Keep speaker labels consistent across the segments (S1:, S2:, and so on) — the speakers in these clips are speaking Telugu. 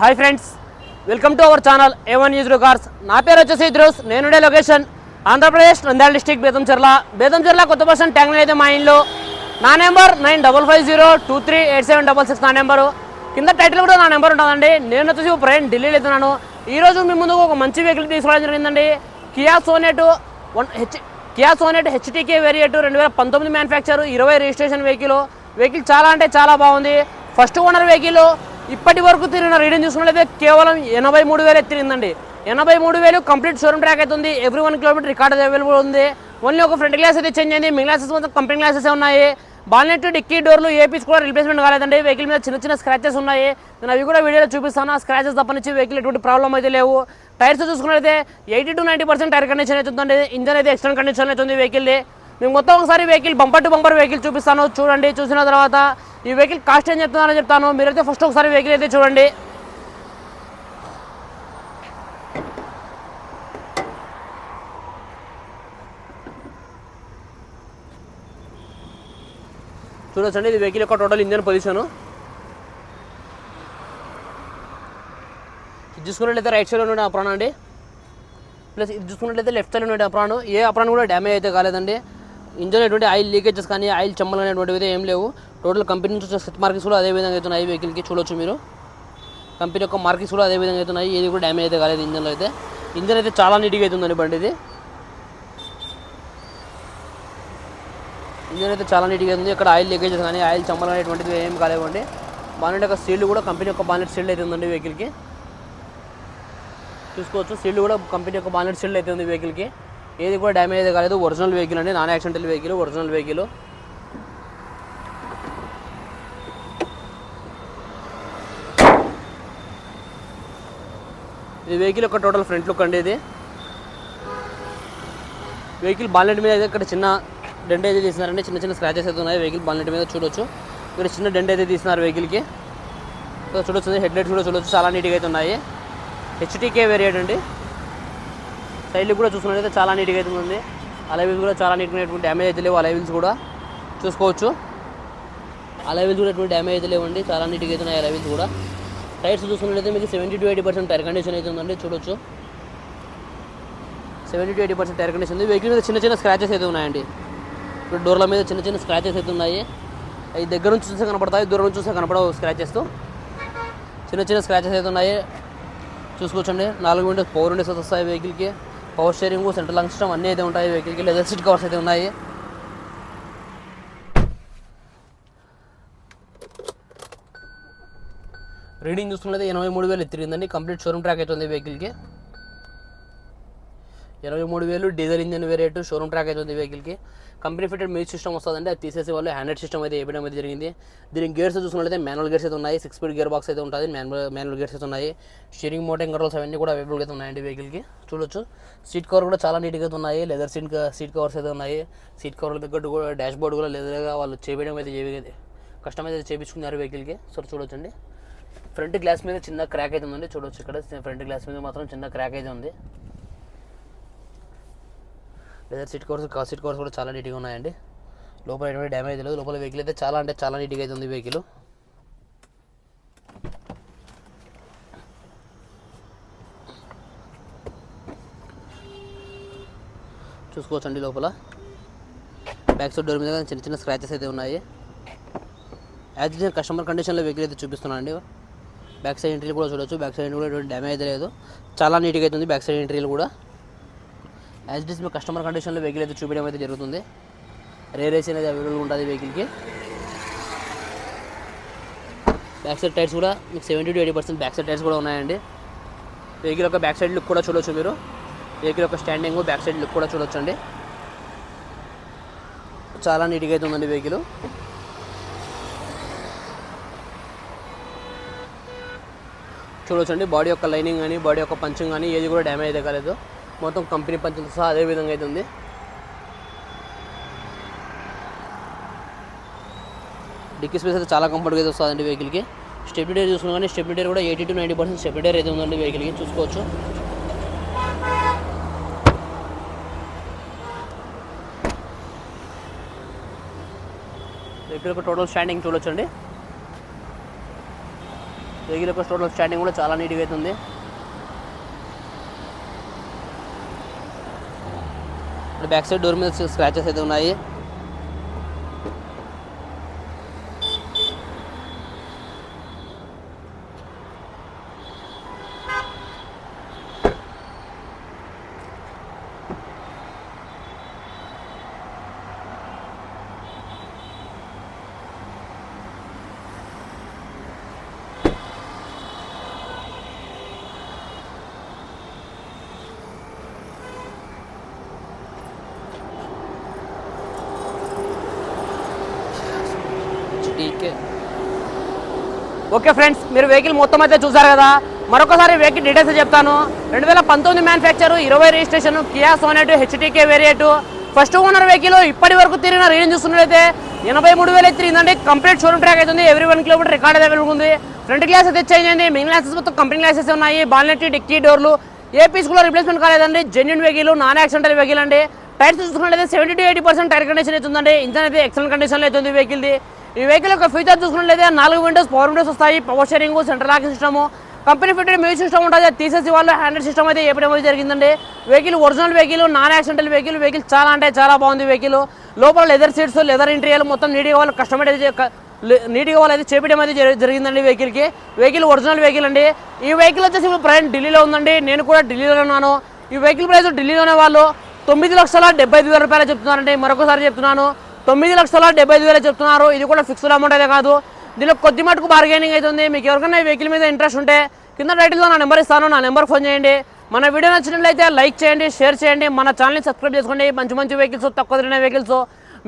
S1: Hi friends welcome to our channel A one news cars నా పేరు వచ్చేసి ఇద్రోస్ నేనుండే లొకేషన్ ఆంధ్రప్రదేశ్ నంద్యాల డిస్టిక్ బేతంచెర్ల బేతంచెర్ల కొత్త పర్సన్ ట్యాంక్ అయితే మా ఇంట్లో నా number nine double five zero two three eight seven double six నా నెంబరు. కింద టైటిల్ కూడా నా నెంబర్ ఉంటుందండి. నేను వచ్చేసి ప్రయాణం ఢిల్లీలో వెళ్తున్నాను. ఈరోజు మీ ముందుకు ఒక మంచి వెహికల్ తీసుకోవడం జరిగిందండి. Kia Sonet one H Kia Sonet HTK variant రెండు వేల పంతొమ్మిది మ్యానుఫ్యాక్చర్ ఇరవై రిజిస్ట్రేషన్ వెహికల్ వెహికల్ చాలా అంటే చాలా బాగుంది. ఫస్ట్ ఓనర్ వెహికల్ ఇప్పటి వరకు తిరిగిన రీడింగ్ చూసుకున్నట్లయితే కేవలం ఎనభై మూడు వేలు తిరిగిందండి. ఎనభై మూడు వేలు కంప్లీట్ షోరూమ్ ట్రాక్ అవుతుంది. Every one kilometre record available ఉంది. ఓన్లీ ఒక ఫ్రంట్ గ్లాస్ అయితే చేంజ్ అయింది. మీ గ్లాసెస్ మొత్తం కంపెనీ గ్లాసెస్ ఉన్నాయి. బాల్నెట్ డిక్కీ డోర్లు ఏ పీస్ కూడా రిప్లేస్మెంట్ కాలేదండి. వెహికల్ మీద చిన్న చిన్న స్క్రాచెస్ ఉన్నాయి. నేను అవి కూడా వీడియోలో చూపిస్తాను. ఆ స్క్రాచెస్ తప్పనిచ్చి వెహికల్ ఎటువంటి ప్రాబ్లం అయితే లేవు. టైర్స్ చూసుకున్నట్లయితే eighty to ninety percent tyre condition అవుతుందండి ఇంజన్ అయితే ఎక్స్టర్నల్ కండిషన్ అయితే ఉంది వెహికల్ మేము మొత్తం ఒకసారి vehicle bumper to bumper vehicle చూపిస్తాను. చూడండి చూసిన తర్వాత ఈ వెహికల్ కాస్ట్ ఏం చెప్తున్నారని చెప్తాను. మీరైతే ఫస్ట్ ఒకసారి వెహికల్ అయితే చూడండి. చూడొచ్చండి ఇది వెహికల్ యొక్క టోటల్ ఇంజన్ పొజిషను ఇది చూసుకున్నట్లయితే రైట్ సైడ్ ఉండే అప్రాన్ అండి. ప్లస్ ఇది చూసుకున్నట్లయితే లెఫ్ట్ సైడ్ ఉండే అప్రాన్ ఏ అప్రాన్ కూడా డ్యామేజ్ అయితే కాలేదండి. ఇంజన్ ఎటువంటి ఆయిల్ లీకేజెస్ కానీ ఆయిల్ చెమ్మలు అనేటువంటివి ఏం లేవు. టోటల్ కంపెనీ నుంచి వచ్చిన సెట్ మార్కెట్స్ కూడా అదే విధంగా అవుతున్నాయి. ఈ వెహికల్కి చూడొచ్చు మీరు. కంపెనీ యొక్క మార్కెట్స్ కూడా అదే విధంగా అవుతున్నాయి. ఏది కూడా డ్యామేజ్ అయితే కాలేదు ఇంజన్లో అయితే. ఇంజన్ అయితే చాలా నీట్గా అవుతుందండి బండి ఇది. ఇంజన్ అయితే చాలా నీట్గా ఉంది. ఇక్కడ ఆయిల్ లీకేజెస్ కానీ ఆయిల్ చమ్మలు అనేటువంటిది ఏం కాలేవండి. బానెట్ యొక్క సీల్డ్ కూడా కంపెనీ యొక్క బానెట్ సీల్డ్ అయితే ఉందండి వెహికల్కి చూసుకోవచ్చు. సీల్డ్ కూడా కంపెనీ యొక్క బానెట్ సీల్డ్ అయితే ఉంది వెహికల్కి ఏది కూడా డ్యామేజ్ కాలేదు. ఒరిజినల్ వెహికల్ అండి. Non accidental vehicle original vehicle. ఇది వెహికల్ యొక్క టోటల్ ఫ్రంట్ లుక్ అండి ఇది. వెహికల్ బాలెట్ మీద అయితే ఇక్కడ చిన్న డెంట్ అయితే తీసినారండి. చిన్న చిన్న స్క్రాచెస్ అయితే ఉన్నాయి. వెహికల్ బాలెట్ మీద చూడొచ్చు. ఇక్కడ చిన్న డెంట్ అయితే తీసినారు వెహికల్కి. చూడొచ్చు హెడ్ లైట్స్ కూడా చూడొచ్చు. చాలా నీట్గా అయితే ఉన్నాయి. హెచ్టీకే వేరియంట్ అండి. సైడ్లు కూడా చూసుకున్నట్లయితే చాలా నీట్గా అయితే ఉంది. అలైవిల్స్ కూడా చాలా నీట్గా ఎటువంటి డ్యామేజ్ అయితే లేవు అలైవిల్స్ కూడా. చూసుకోవచ్చు. అలైవిల్స్ కూడా ఎటువంటి డ్యామేజ్ అయితే లేవండి. చాలా నీట్గా అయితే ఉన్నాయి అలైవిల్స్ కూడా. టైర్స్ చూసుకున్నట్లయితే మీకు seventy to eighty percent tyre condition అయితే ఉందండి. చూడొచ్చు. Seventy to eighty percent tyre condition ఉంది. వెహికల్ మీద చిన్న చిన్న స్క్రాచెస్ అయితే ఉన్నాయండి. ఇప్పుడు డోర్ల మీద చిన్న చిన్న స్క్రాచెస్ అయితే ఉన్నాయి. అవి దగ్గర నుంచి చూస్తే కనపడతాయి దూరం నుంచి చూస్తే కనపడవు స్క్రాచెస్ చిన్న చిన్న స్క్రాచెస్ అయితే ఉన్నాయి. చూసుకోవచ్చండి. నాలుగు విండోస్ పవర్ విండోస్ వస్తాయి వెహికల్కి power steering central lock system అన్నీ అయితే ఉంటాయి వెహికల్కి లెదర్ సీట్ కవర్స్ అయితే ఉన్నాయి. రీడింగ్ చూసుకున్నది ఎనభై మూడు వేలు తిరిగిందండి కంప్లీట్ షోరూమ్ ట్రాక్ అవుతుంది వెహికల్కి ఇరవై మూడు వేలు diesel engine variant showroom track అయితే ఉంది వెహికల్కి. కంపెనీ ఫిటెడ్ మ్యూజిక్ సిస్టమ్ వస్తుందండి అది తీసేసి వాళ్ళు హ్యాండెడ్ సిస్టమ్ అయితే వేయడం అయితే జరిగింది. దీని గేర్స్ చూసుకున్నట్లయితే మాన్యువల్ గేర్స్ అయితే ఉన్నాయి సిక్స్ స్పీడ్ గేర్ బాక్స్ అయితే ఉంటుంది మాన్యువల్ మాన్యువల్ గేర్స్ అయితే ఉన్నాయి. స్టీరింగ్ మోటింగ్ కంట్రోల్స్ అవన్నీ కూడా అవైలబుల్ అయితే ఉన్నాయండి వెహికల్కి. చూడొచ్చు. సీట్ కవర్ కూడా చాలా నీట్గా అయితే ఉన్నాయి లెదర్ సీట్ సీట్ కవర్స్ అయితే ఉన్నాయి. సీట్ కవర్ల తగ్గట్టు కూడా డాష్ బోర్డ్ కూడా లెదర్గా వాళ్ళు చేయడం అయితే చేయ కష్టం అయితే చేయించుకున్నారు వెహికల్కి. సో చూడొచ్చండి. ఫ్రంట్ గ్లాస్ మీద చిన్న క్రాక్ అయితే ఉందండి చూడొచ్చు ఇక్కడ. ఫ్రంట్ గ్లాస్ మీద మాత్రం చిన్న క్రాక్ అయితే ఉంది. Leather seat covers car seat covers కూడా చాలా నీట్గా ఉన్నాయండి. లోపల ఎటువంటి డ్యామేజ్ లేదు. లోపల వెహికల్ అయితే చాలా అంటే చాలా నీట్గా అయితే ఉంది వెహికల్ చూసుకోవచ్చండి లోపల. బ్యాక్ సైడ్ డోర్ మీద చిన్న చిన్న స్క్రాచెస్ అయితే ఉన్నాయి. యాజ్ నేను కస్టమర్ కండిషన్లో వెహికల్ అయితే చూపిస్తున్నాను అండి బ్యాక్ సైడ్ ఎంట్రీలు కూడా చూడొచ్చు. బ్యాక్ సైడ్ కూడా ఎటువంటి డ్యామేజ్ లేదు. చాలా నీట్గా అయితే ఉంది బ్యాక్ సైడ్ ఎంట్రీలు కూడా. యాజ్ ఇట్ ఇస్ మీ కస్టమర్ కండిషన్లో వెహికల్ అయితే చూపించడం అయితే జరుగుతుంది. రేర్ ఏసీ అనేది అవైలబుల్ ఉంటుంది వెహికల్కి బ్యాక్ సైడ్ టైర్స్ కూడా మీకు seventy to eighty percent back side tyres కూడా ఉన్నాయండి. వెహికల్ యొక్క బ్యాక్ సైడ్ లుక్ కూడా చూడొచ్చు మీరు. వెహికల్ యొక్క స్టాండింగ్ బ్యాక్ సైడ్ లుక్ కూడా చూడొచ్చు అండి చాలా నీట్గా అయితే ఉందండి వెహికల్ చూడొచ్చండి. బాడీ యొక్క లైనింగ్ కానీ బాడీ యొక్క పంచింగ్ కానీ ఏది కూడా డ్యామేజ్ అయితే కాలేదు. మొత్తం కంపెనీ పంచులతో సహా అదే విధంగా అయితే ఉంది. డిక్కీ స్పేస్ అయితే చాలా కంఫర్ట్గా అయితే వస్తుందండి వెహికల్కి. స్టెబిలిటీ చూసుకున్నా కానీ స్టెబిలిటీ కూడా eighty to ninety percent stability అయితే ఉందండి వెహికల్కి చూసుకోవచ్చు. వెహికల్ యొక్క టోటల్ స్టాండింగ్ చూడొచ్చండి. వెహికల్ యొక్క టోటల్ స్టాండింగ్ కూడా చాలా నీట్గా అవుతుంది ఇప్పుడు బ్యాక్ సైడ్ డోర్ మీద స్క్రాచెస్ అయితే ఉన్నాయి ఓకే ఫ్రెండ్స్ మీరు వెహికల్ మొత్తం అయితే చూసారు కదా. మరొకసారి వెహికల్ డీటెయిల్స్ చెప్తాను. రెండు వేల పంతొమ్మిది మ్యానుఫ్యాక్చర్ ఇరవై registration Kia Sonet HTK variant. First owner vehicle ఇప్పటి వరకు తిరిగిన రేంజ్ చూస్తున్నట్లయితే ఎనభై మూడు వేలు తిరిగిందండి కంప్లీట్ షోరూమ్ ట్రాక్ అవుతుంది every one kilometre record available ఉంది. ఫ్రంట్ గ్లాస్ అయితే చేంజ్ అయింది. మిగిలిన గ్లాసెస్ మొత్తం కంపెనీ గ్లాసెస్ ఉన్నాయి. బాల్నెట్ డిక్కీ డోర్లు ఏ పీస్ కూడా రిప్లేస్మెంట్ కాలేదండి. Genuine vehicle non accidental vehicle అండి. టైర్స్ చూసుకున్నట్లయితే seventy to eighty percent tyre condition అయితే ఉందండి. ఇంజన్ అయితే ఎక్సలెంట్ కండిషన్లో అయితే వెహికల్ది ఈ వెహికల్ యొక్క ఫీచర్ చూసుకున్నట్లయితే నాలుగు విండోస్ పవర్ విండోస్ వస్తాయి. Power steering central lock system company fitted music system ఉంటుంది. అది తీసేసి వాళ్ళు హ్యాండ్రెడ్ సిస్టమ్ అయితే చెప్పడం జరిగిందండి vehicle original vehicle non accidental vehicle vehicle చాలా అంటే చాలా బాగుంది వెహికల్ లోపల లెదర్ సీట్స్ లెదర్ ఇంటీరియర్ మొత్తం నీట్గా వాళ్ళు కస్టమర్ అయితే నీట్గా వాళ్ళు అయితే చేపించడం అయితే జరిగిందండి వెహికల్కి వెహికల్ ఒరిజినల్ వెహికల్ అండి. ఈ వెహికల్ వచ్చేసి ఇప్పుడు ప్రజెంట్ ఢిల్లీలో ఉందండి. నేను కూడా ఢిల్లీలో ఉన్నాను. ఈ వెహికల్ ప్రైస్ ఢిల్లీలోనే వాళ్ళు తొమ్మిది లక్షల డెబ్బై ఐదు వేల రూపాయలు చెప్తున్నారండి. మరొకసారి చెప్తున్నాను. తొమ్మిది లక్షల డెబ్బై ఐదు వేలు చెప్తున్నారు. ఇది కూడా ఫిక్స్డ్ అమౌంట్ అయితే కాదు. దీనిలో కొద్ది మటుకు బార్గెనింగ్ అవుతుంది మీకు ఎవరికైనా వెహికల్ మీద ఇంట్రెస్ట్ ఉంటే కింద టైటిల్లో నా నెంబర్ ఇస్తాను. నా నెంబర్ ఫోన్ చేయండి. మన వీడియో నచ్చినట్లయితే లైక్ చేయండి షేర్ చేయండి. మన ఛానల్ని సబ్స్క్రైబ్ చేసుకోండి. మంచి మంచి వెహికల్స్ తక్కువ తిరిగిన వెహికల్స్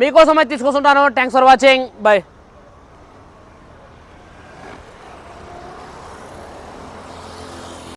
S1: మీకోసం అయితే తీసుకొస్తుంటాను. Thanks for watching bye